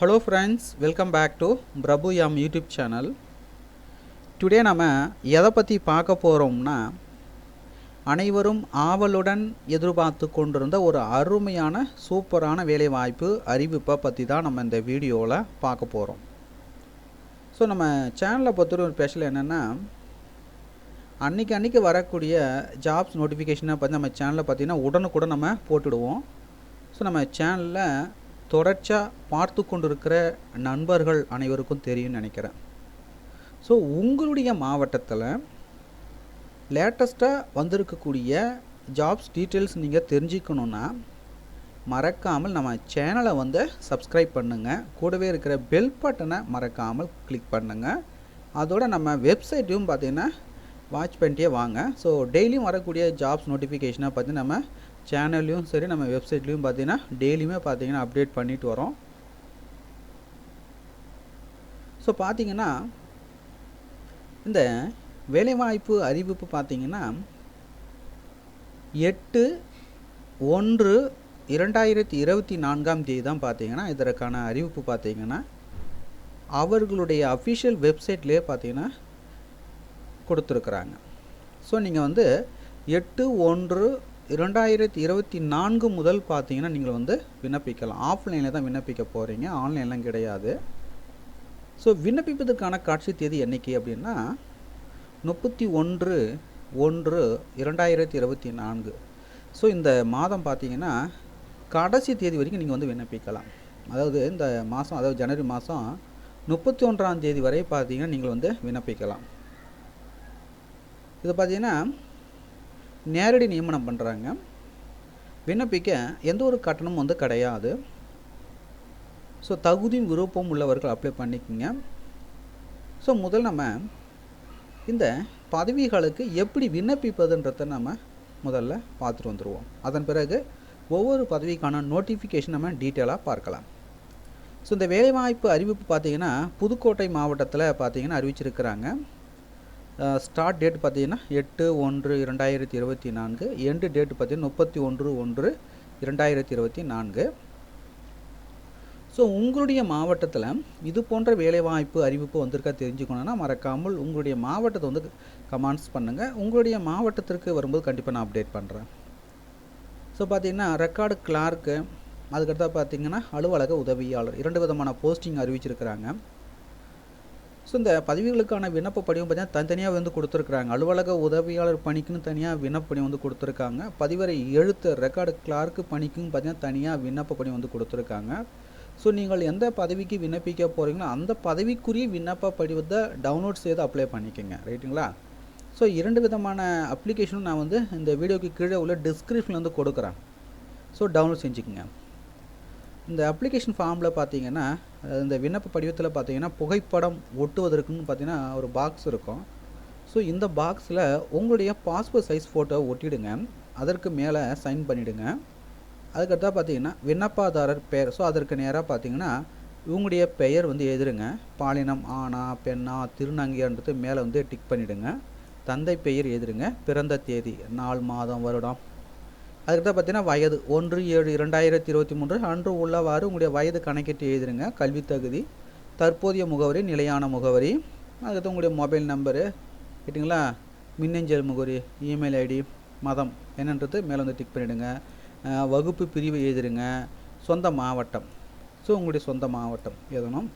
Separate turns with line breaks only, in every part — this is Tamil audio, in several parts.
Hello friends welcome back to Prabhu யாம் யூடியூப் சேனல் டுடே நம்ம எதை பற்றி பார்க்க போகிறோம்னா அனைவரும் ஆவலுடன் எதிர்பார்த்து கொண்டிருந்த ஒரு அருமையான சூப்பரான வேலைவாய்ப்பு அறிவிப்பை பற்றி தான் நம்ம இந்த வீடியோவில் பார்க்க போகிறோம் ஸோ நம்ம சேனலை பொறுத்தவரை ஒரு ஸ்பெஷல் என்னென்னா அன்றைக்கி அன்றைக்கி வரக்கூடிய ஜாப்ஸ் நோட்டிஃபிகேஷனை பற்றி நம்ம சேனலை பார்த்தீங்கன்னா உடனுக்குடன் நம்ம போட்டுடுவோம். ஸோ நம்ம சேனலில் தொடர்ச்சியாக பார்த்து கொண்டிருக்கிற நண்பர்கள் அனைவருக்கும் தெரியும்னு நினைக்கிறேன். ஸோ உங்களுடைய மாவட்டத்தில் லேட்டஸ்ட்டாக வந்திருக்கக்கூடிய ஜாப்ஸ் டீட்டெயில்ஸ் நீங்கள் தெரிஞ்சுக்கணுன்னா மறக்காமல் நம்ம சேனலை வந்து சப்ஸ்கிரைப் பண்ணுங்கள் கூடவே இருக்கிற பெல் பட்டனை மறக்காமல் கிளிக் பண்ணுங்கள் அதோட நம்ம வெப்சைட்டையும் பார்த்தீங்கன்னா வாட்ச் பண்ணிட்டே வாங்க. ஸோ டெய்லியும் வரக்கூடிய ஜாப்ஸ் நோட்டிஃபிகேஷனை பற்றி நம்ம சேனல்லையும் சரி நம்ம வெப்சைட்லேயும் பார்த்தீங்கன்னா டெய்லியுமே பார்த்தீங்கன்னா அப்டேட் பண்ணிட்டு வரோம். ஸோ பார்த்தீங்கன்னா இந்த வேலைவாய்ப்பு அறிவிப்பு பார்த்தீங்கன்னா எட்டு ஒன்று இரண்டாயிரத்தி இருபத்தி நான்காம் தேதி தான் பார்த்தீங்கன்னா இதற்கான அறிவிப்பு பார்த்தீங்கன்னா அவர்களுடைய அஃபிஷியல் வெப்சைட்லேயே பார்த்தீங்கன்னா கொடுத்துருக்குறாங்க. ஸோ நீங்கள் வந்து எட்டு ஒன்று இரண்டாயிரத்தி இருபத்தி நான்கு முதல் பார்த்தீங்கன்னா நீங்கள் வந்து விண்ணப்பிக்கலாம். ஆஃப்லைனில் தான் விண்ணப்பிக்க போகிறீங்க ஆன்லைன்லாம் கிடையாது. ஸோ விண்ணப்பிப்பதற்கான காட்சி தேதி என்னைக்கு அப்படின்னா முப்பத்தி ஒன்று ஒன்று இரண்டாயிரத்தி இருபத்தி நான்கு. ஸோ இந்த மாதம் பார்த்தீங்கன்னா கடைசி தேதி வரைக்கும் நீங்கள் வந்து விண்ணப்பிக்கலாம். அதாவது இந்த மாதம் அதாவது ஜனவரி மாதம் முப்பத்தி ஒன்றாம் தேதி வரை பார்த்தீங்கன்னா நீங்கள் வந்து விண்ணப்பிக்கலாம். இது பார்த்தீங்கன்னா நேரடி நியமனம் பண்ணுறாங்க விண்ணப்பிக்க எந்த ஒரு கட்டணமும் வந்து கிடையாது. ஸோ தகுதியும் விருப்பம் உள்ளவர்கள் அப்ளை பண்ணிக்கோங்க. ஸோ முதல் நம்ம இந்த பதவிகளுக்கு எப்படி விண்ணப்பிப்பதுன்றதை நம்ம முதல்ல பார்த்துட்டு வந்துடுவோம் அதன் பிறகு ஒவ்வொரு பதவிக்கான நோட்டிஃபிகேஷன் நம்ம டீட்டெயிலாக பார்க்கலாம். ஸோ இந்த வேலைவாய்ப்பு அறிவிப்பு பார்த்தீங்கன்னா புதுக்கோட்டை மாவட்டத்தில் பார்த்திங்கன்னா அறிவிச்சிருக்கிறாங்க. ஸ்டார்ட் டேட் பார்த்தீங்கன்னா எட்டு ஒன்று இரண்டாயிரத்தி இருபத்தி நான்கு எண்டு டேட் பார்த்தீங்கன்னா முப்பத்தி ஒன்று ஒன்று இரண்டாயிரத்தி இருபத்தி நான்கு. ஸோ உங்களுடைய மாவட்டத்தில் இது போன்ற வேலைவாய்ப்பு அறிவிப்பு வந்திருக்கா தெரிஞ்சுக்கணுன்னா மறக்காமல் உங்களுடைய மாவட்டத்தை வந்து கமெண்ட்ஸ் பண்ணுங்கள் உங்களுடைய மாவட்டத்திற்கு வரும்போது கண்டிப்பாக நான் அப்டேட் பண்ணுறேன் ஸோ பார்த்தீங்கன்னா ரெக்கார்டு கிளார்க்கு அதுக்கடுத்தா பார்த்தீங்கன்னா அலுவலக உதவியாளர் இரண்டு விதமான போஸ்டிங் அறிவிச்சிருக்கிறாங்க. ஸோ இந்த பதவிகளுக்கான விண்ணப்ப படிவம் பார்த்தீங்கன்னா தனித்தனியாக வந்து கொடுத்துருக்குறாங்க. அலுவலக உதவியாளர் பணிக்குன்னு தனியாக விண்ணப்ப பணி வந்து கொடுத்துருக்காங்க. பதிவரை எழுத்து ரெக்கார்டு கிளார்க்கு பணிக்கும் பார்த்தீங்கன்னா தனியாக விண்ணப்ப பணி வந்து கொடுத்துருக்காங்க. ஸோ நீங்கள் எந்த பதவிக்கு விண்ணப்பிக்க போகிறீங்களோ அந்த பதவிக்குரிய விண்ணப்ப படிவத்தை டவுன்லோட் செய்து அப்ளை பண்ணிக்கோங்க. ரைட்டுங்களா ஸோ இரண்டு விதமான அப்ளிகேஷனும் நான் வந்து இந்த வீடியோக்கு கீழே உள்ள டிஸ்கிரிப்ஷனில் வந்து கொடுக்குறேன். ஸோ டவுன்லோட் செஞ்சுக்கோங்க. இந்த அப்ளிகேஷன் ஃபார்மில் பார்த்தீங்கன்னா இந்த விண்ணப்ப படிவத்தில் பார்த்தீங்கன்னா புகைப்படம் ஒட்டுவதற்குன்னு பார்த்தீங்கன்னா ஒரு பாக்ஸ் இருக்கும். ஸோ இந்த பாக்ஸில் உங்களுடைய பாஸ்போர்ட் சைஸ் ஃபோட்டோ ஒட்டிடுங்க. அதற்கு மேலே சைன் பண்ணிவிடுங்க அதுக்கடுத்தா பார்த்தீங்கன்னா விண்ணப்பதாரர் பெயர். ஸோ அதற்கு நேராக பார்த்தீங்கன்னா இவங்களுடைய பெயர் வந்து எழுதுருங்க. பாலினம் ஆனா பெண்ணா திருநங்கைன்றது மேலே வந்து டிக் பண்ணிவிடுங்க தந்தை பெயர் எழுதுருங்க. பிறந்த தேதி நாள் மாதம் வருடம் அதுக்கடுத்து பார்த்தீங்கன்னா வயது ஒன்று ஏழு இரண்டாயிரத்தி இருபத்தி மூன்று. அன்று உள்ளவாறு உங்களுடைய வயது கணக்கிட்டு எழுதிருங்க. கல்வி தகுதி தற்போதைய முகவரி நிலையான முகவரி. அதுக்கடுத்து உங்களுடைய மொபைல் நம்பரு கேட்டிங்களா? மின்னஞ்சல் முகவரி இமெயில் ஐடி மதம் என்னன்றது மேலே வந்து டிக் பண்ணிவிடுங்க வகுப்பு பிரிவு எழுதிருங்க. சொந்த மாவட்டம். ஸோ உங்களுடைய சொந்த மாவட்டம் எழுதணும்.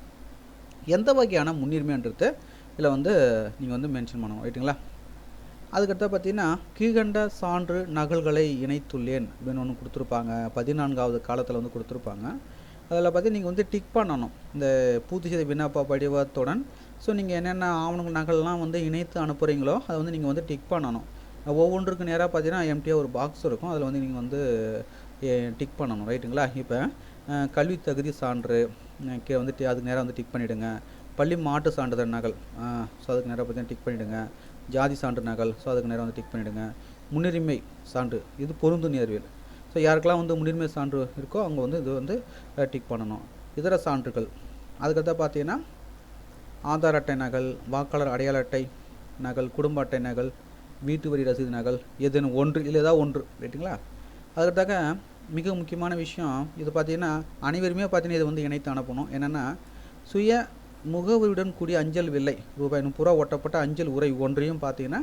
எந்த வகையான முன்னுரிமைன்றது இதில் வந்து நீங்கள் வந்து மென்ஷன் பண்ணணும். ரைட்டுங்களா? அதுக்கடுத்து பார்த்தீங்கன்னா கீழ்கண்ட சான்று நகல்களை இணைத்துள்ளேன் அப்படின்னு ஒன்று கொடுத்துருப்பாங்க. பதினான்காவது காலத்தில் வந்து கொடுத்துருப்பாங்க. அதில் பார்த்து நீங்கள் வந்து டிக் பண்ணணும். இந்த பூர்த்தி செய்த விண்ணப்ப படிவத்துடன். ஸோ நீங்கள் என்னென்ன ஆவணங்கள் நகல்லாம் வந்து இணைத்து அனுப்புகிறீங்களோ அதை வந்து நீங்கள் வந்து டிக் பண்ணணும். ஒவ்வொன்றுக்கு நேராக பார்த்தீங்கன்னா எம்டியாக ஒரு பாக்ஸ் இருக்கும். அதில் வந்து நீங்கள் வந்து டிக் பண்ணணும். ரைட்டுங்களா இப்போ கல்வி தகுதி சான்று கே வந்து அதுக்கு நேராக வந்து டிக் பண்ணிவிடுங்க பள்ளி மாட்டு சான்றிதழ் நகல் ஸோ அதுக்கு நேராக பார்த்தீங்கன்னா டிக் பண்ணிவிடுங்க ஜாதி சான்று நகல். ஸோ அதுக்கு நேரம் வந்து டிக் பண்ணிவிடுங்க முன்னுரிமை சான்று. இது பொருந்து நேர்வியல். ஸோ யாருக்கெல்லாம் வந்து முன்னுரிமை சான்று இருக்கோ அவங்க வந்து இது வந்து டிக் பண்ணணும். இதர சான்றுகள். அதுக்கடுத்த பார்த்தீங்கன்னா ஆதார் அட்டை நகல் வாக்காளர் அடையாள அட்டை நகல் குடும்ப அட்டை நகல் வீட்டு வரி ரசீது நகல் எதுன்னு ஒன்று இல்லை ஏதாவது ஒன்று ரைட்டுங்களா அதுக்கடுத்தாக்க மிக முக்கியமான விஷயம் இது பார்த்தீங்கன்னா அனைவருமே பார்த்தீங்கன்னா இது வந்து இணைத்து அனுப்பணும். என்னென்னா சுய முகவரியுடன் கூடிய அஞ்சல் வில்லை. ரூபாய் முப்பது ரூபா ஒட்டப்பட்ட அஞ்சல் உரை ஒன்றையும் பார்த்தீங்கன்னா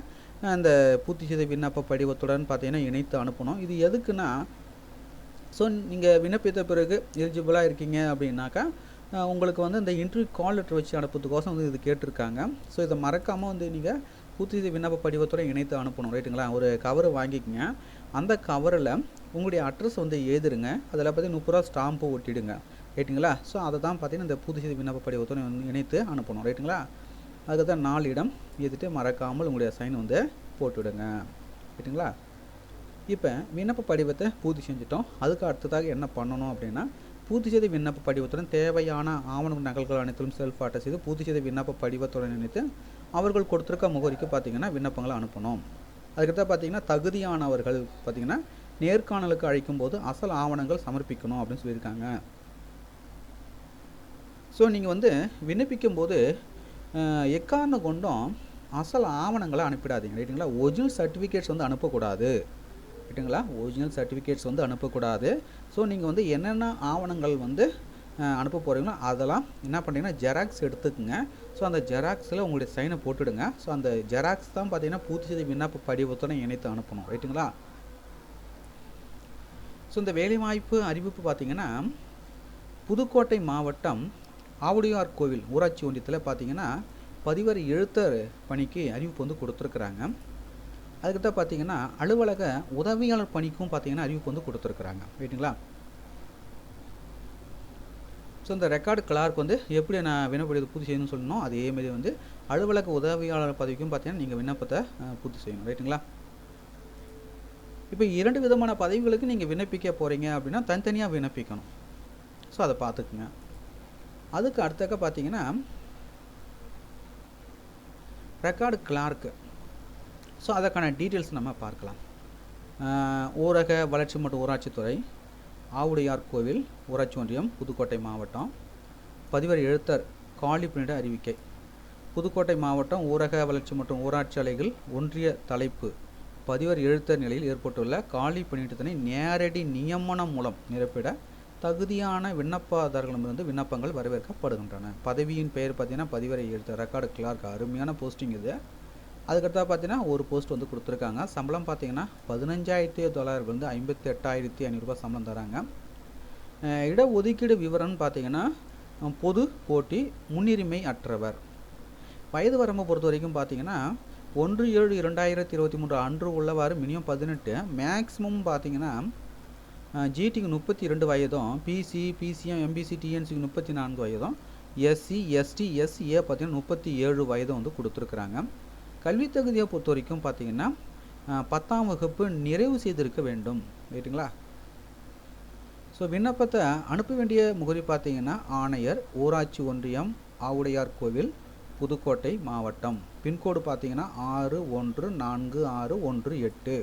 அந்த பூர்த்தி செய்த விண்ணப்ப படிவத்துடன் பார்த்தீங்கன்னா இணைத்து அனுப்பணும். இது எதுக்குன்னா ஸோ நீங்கள் விண்ணப்பித்த பிறகு எலிஜிபிளாக இருக்கீங்க அப்படின்னாக்கா உங்களுக்கு வந்து இந்த இன்டர்வியூ கால் லெட்டர் வச்சு அனுப்புறதுக்கோசம் வந்து இது கேட்டிருக்காங்க. ஸோ இதை மறக்காமல் வந்து நீங்கள் பூர்த்தி செய்த விண்ணப்ப படிவத்துடன் இணைத்து அனுப்பணும். ரைட்டுங்களா ஒரு கவர் வாங்கிக்கங்க. அந்த கவரில் உங்களுடைய அட்ரஸ் வந்து எழுதிருங்க. அதில் பார்த்தீங்கன்னா முப்பது ரூபா ஸ்டாம்பு ஒட்டிடுங்க. ரைட்டுங்களா ஸோ அதை தான் பார்த்தீங்கன்னா இந்த புதுசு விண்ணப்ப படிவத்துடன் வந்து இணைத்து அனுப்பணும். ரைட்டுங்களா அதுக்கு தான் நாலு இடம். எழுதிட்டு மறக்காமல் உங்களுடைய சைன் வந்து போட்டுவிடுங்க. ரைட்டுங்களா இப்போ விண்ணப்ப படிவத்தை பூர்த்தி செஞ்சுட்டோம். அதுக்கு அடுத்ததாக என்ன பண்ணணும் அப்படின்னா பூர்த்தி செய்த விண்ணப்ப படிவத்துடன் தேவையான ஆவண நகல்கள் அனைத்திலும் செல்ஃப் அட்டை செய்து பூர்த்தி செய்த விண்ணப்ப படிவத்துடன் இணைத்து அவர்கள் கொடுத்துருக்க முகவரிக்கு பார்த்தீங்கன்னா விண்ணப்பங்களை அனுப்பணும். அதுக்கடுத்து பார்த்தீங்கன்னா தகுதியானவர்கள் பார்த்தீங்கன்னா நேர்காணலுக்கு அழைக்கும் போது அசல் ஆவணங்கள் சமர்ப்பிக்கணும் அப்படின்னு சொல்லியிருக்காங்க. ஸோ நீங்கள் வந்து விண்ணப்பிக்கும் போது எக்காரணம் கொண்டும் அசல் ஆவணங்களை அனுப்பிடாதீங்க. ரைட்டுங்களா? ஒரிஜினல் சர்டிஃபிகேட்ஸ் வந்து அனுப்பக்கூடாது. ரைட்டுங்களா? ஒரிஜினல் சர்டிஃபிகேட்ஸ் வந்து அனுப்பக்கூடாது. ஸோ நீங்கள் வந்து என்னென்ன ஆவணங்கள் வந்து அனுப்ப போகிறீங்களோ அதெல்லாம் என்ன பண்ணுறீங்கன்னா ஜெராக்ஸ் எடுத்துக்கங்க. ஸோ அந்த ஜெராக்ஸில் உங்களுடைய சைனை போட்டுடுங்க. ஸோ அந்த ஜெராக்ஸ் தான் பார்த்தீங்கன்னா பூர்த்தி செய்த விண்ணப்ப படிவத்துடன் இணைத்து அனுப்பணும். ரைட்டுங்களா? ஸோ இந்த வேலைவாய்ப்பு அறிவிப்பு பார்த்தீங்கன்னா புதுக்கோட்டை மாவட்டம் ஆவுடையார் கோவில் ஊராட்சி ஒன்றியத்தில் பார்த்தீங்கன்னா பதிவர் எழுத்தர் பணிக்கு அறிவிப்பு வந்து கொடுத்துருக்குறாங்க. அதுக்கிட்ட பார்த்தீங்கன்னா அலுவலக உதவியாளர் பணிக்கும் பார்த்தீங்கன்னா அறிவிப்பு வந்து கொடுத்துருக்குறாங்க. ரைட்டுங்களா ஸோ இந்த ரெக்கார்டு கிளார்க் வந்து எப்படி நான் விண்ணப்பத்தை பூர்த்தி செய்யணும்னு சொல்லணும் அதே வந்து அலுவலக உதவியாளர் பதவிக்கும் பார்த்தீங்கன்னா நீங்கள் விண்ணப்பத்தை பூர்த்தி செய்யணும். ரைட்டுங்களா இப்போ இரண்டு விதமான பதவிகளுக்கு நீங்கள் விண்ணப்பிக்க போகிறீங்க அப்படின்னா தனித்தனியாக விண்ணப்பிக்கணும். ஸோ அதை பார்த்துக்குங்க. அதுக்கு அடுத்தக்க பார்த்தீங்கன்னா ரெக்கார்டு கிளார்க்கு ஸோ அதற்கான டீட்டெயில்ஸ் நம்ம பார்க்கலாம். ஊரக வளர்ச்சி மற்றும் ஊராட்சித்துறை ஆவுடையார் கோவில் ஊராட்சி ஒன்றியம் புதுக்கோட்டை மாவட்டம். பதிவர் எழுத்தர் காலி அறிவிக்கை. புதுக்கோட்டை மாவட்டம் ஊரக வளர்ச்சி மற்றும் ஊராட்சி அலைகள் ஒன்றிய தலைப்பு. பதிவர் எழுத்தர் நிலையில் ஏற்பட்டுள்ள காலி பணியிடத்தினை நேரடி நியமனம் மூலம் நிரப்பிட தகுதியான விண்ணப்பதாரர்களிடமிருந்து விண்ணப்பங்கள் வரவேற்கப்படுகின்றன. பதவியின் பெயர் பார்த்தீங்கன்னா பதிவரை எழுத்த ரெக்கார்டு கிளார்க் அருமையான போஸ்டிங் இது. அதுக்கடுத்தா பார்த்தீங்கன்னா ஒரு போஸ்ட் வந்து கொடுத்துருக்காங்க. சம்பளம் பார்த்தீங்கன்னா பதினஞ்சாயிரத்தி தொள்ளாயிரத்துலேருந்து ஐம்பத்தி எட்டாயிரத்தி ஐநூறுரூபா சம்பளம் தராங்க. இடஒதுக்கீடு இட ஒதுக்கீடு விவரம்னு பார்த்தீங்கன்னா பொது போட்டி முன்னுரிமை அற்றவர். வயது வரம்பை பொறுத்த வரைக்கும் பார்த்தீங்கன்னா ஒன்று ஏழு இரண்டாயிரத்தி இருபத்தி மூன்று அன்று உள்ளவாறு மினிமம் பதினெட்டு. மேக்ஸிமம் பார்த்தீங்கன்னா ஜிடிக்கு முப்பத்தி ரெண்டு வயதும் பிசி பிசிஎம் எம்பிசி டிஎன்சிக்கு முப்பத்தி நான்கு வயதும் எஸ்சி எஸ்டி எஸ்சிஏ பார்த்திங்கன்னா முப்பத்தி ஏழு வயதும் வந்து கொடுத்துருக்குறாங்க. கல்வி தகுதியை பொறுத்த வரைக்கும் பார்த்தீங்கன்னா பத்தாம் வகுப்பு நிறைவு செய்திருக்க வேண்டும். ரைட்டுங்களா ஸோ விண்ணப்பத்தை அனுப்ப வேண்டிய முகவரி பார்த்தீங்கன்னா ஆணையர் ஊராட்சி ஒன்றியம் ஆவுடையார் கோவில் புதுக்கோட்டை மாவட்டம். பின்கோடு பார்த்தீங்கன்னா ஆறு ஒன்று நான்கு ஆறு ஒன்று எட்டு.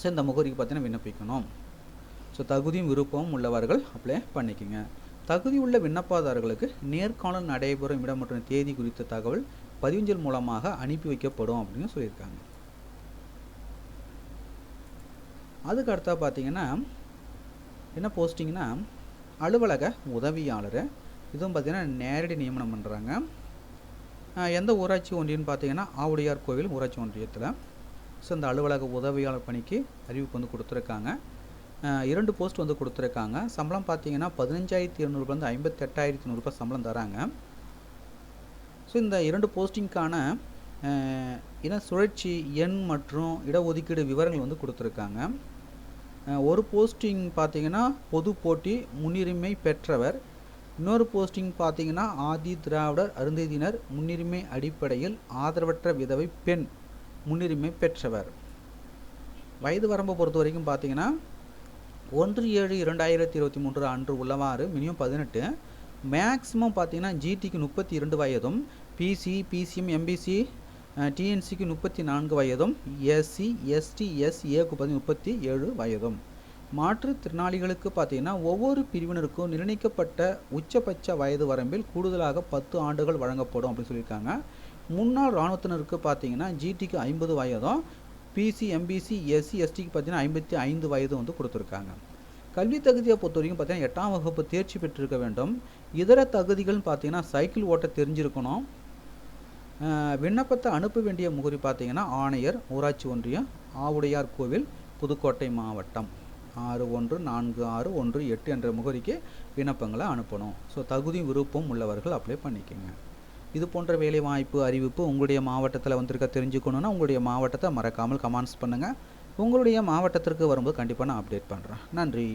ஸோ இந்த முகவரிக்கு பார்த்தீங்கன்னா விண்ணப்பிக்கணும். ஸோ தகுதியும் விருப்பமும் உள்ளவர்கள் அப்ளை பண்ணிக்கோங்க. தகுதி உள்ள விண்ணப்பதாரர்களுக்கு நேர்காணல் நடைபெறும் இடம் மற்றும் தேதி குறித்த தகவல் பதிவஞ்சல் மூலமாக அனுப்பி வைக்கப்படும் அப்படின்னு சொல்லியிருக்காங்க. அதுக்கு அடுத்தா பார்த்தீங்கன்னா என்ன போஸ்டிங்னா அலுவலக உதவியாளர் இதுவும் பார்த்திங்கன்னா நேரடி நியமனம் பண்ணுறாங்க எந்த ஊராட்சி ஒன்றியம்னு பார்த்தீங்கன்னா ஆவுடையார் கோவில் ஊராட்சி ஒன்றியத்தில். ஸோ இந்த அலுவலக உதவியாளர் பணிக்கு அறிவிப்பு வந்து கொடுத்துருக்காங்க. இரண்டு போஸ்ட் வந்து கொடுத்துருக்காங்க. சம்பளம் பார்த்தீங்கன்னா பதினஞ்சாயிரத்தி இரநூறுபேருந்து ஐம்பத்தெட்டாயிரத்தி நூறுரூபா சம்பளம் தராங்க. ஸோ இந்த இரண்டு போஸ்டிங்க்கான இன சுழற்சி எண் மற்றும் இடஒதுக்கீடு விவரங்கள் வந்து கொடுத்துருக்காங்க. ஒரு போஸ்டிங் பார்த்தீங்கன்னா பொது போட்டி முன்னுரிமை பெற்றவர். இன்னொரு போஸ்டிங் பார்த்தீங்கன்னா ஆதி திராவிடர் அருந்ததியினர் முன்னுரிமை அடிப்படையில் ஆதரவற்ற விதவை பெண் முன்னுரிமை பெற்றவர். வயது வரம்பை பொறுத்த வரைக்கும் பார்த்தீங்கன்னா ஒன்று ஏழு இரண்டாயிரத்தி இருபத்தி மூன்று அன்று உள்ளவாறு மினிமம் பதினெட்டு. மேக்ஸிமம் பார்த்தீங்கன்னா ஜிடிக்கு முப்பத்தி இரண்டு வயதும் பிசி பிசிஎம் எம்பிசி டிஎன்சிக்கு முப்பத்தி நான்கு வயதும் எஸ்சி எஸ்டி எஸ்ஏக்கு பார்த்தீங்கன்னா முப்பத்தி ஏழு வயதும். மாற்றுத்திறனாளிகளுக்கு பார்த்தீங்கன்னா ஒவ்வொரு பிரிவினருக்கும் நிர்ணயிக்கப்பட்ட உச்சபட்ச வயது வரம்பில் கூடுதலாக பத்து ஆண்டுகள் வழங்கப்படும் அப்படின்னு சொல்லியிருக்காங்க. முன்னாள் இராணுவத்தினருக்கு பார்த்தீங்கன்னா ஜிடிக்கு ஐம்பது வயதும் பிசி எம்பிசி எஸ்சி எஸ்டிக்கு பார்த்தீங்கன்னா ஐம்பத்தி ஐந்து வயது வந்து கொடுத்துருக்காங்க. கல்வி தகுதியை பொறுத்த வரைக்கும் பார்த்தீங்கன்னா எட்டாம் வகுப்பு தேர்ச்சி பெற்றிருக்க வேண்டும். இதர தகுதிகள்னு பார்த்தீங்கன்னா சைக்கிள் ஓட்ட தெரிஞ்சிருக்கணும். விண்ணப்பத்தை அனுப்ப வேண்டிய முகரி பார்த்தீங்கன்னா ஆணையர் ஊராட்சி ஒன்றியம் ஆவுடையார் கோவில் புதுக்கோட்டை மாவட்டம். ஆறு ஒன்று நான்கு ஆறு ஒன்று எட்டு என்ற முகவரிக்கு விண்ணப்பங்களை அனுப்பணும். ஸோ தகுதி விருப்பம் உள்ளவர்கள் அப்ளை பண்ணிக்கோங்க. இது போன்ற வேலை வாய்ப்பு அறிவிப்பு உங்களுடைய மாவட்டத்தில் வந்திருக்க தெரிஞ்சுக்கணுன்னா உங்களுடைய மாவட்டத்தை மறக்காமல் கமெண்ட்ஸ் பண்ணுங்கள் உங்களுடைய மாவட்டத்திற்கு வரும்போது கண்டிப்பாக நான் அப்டேட் பண்ணுறேன் நன்றி.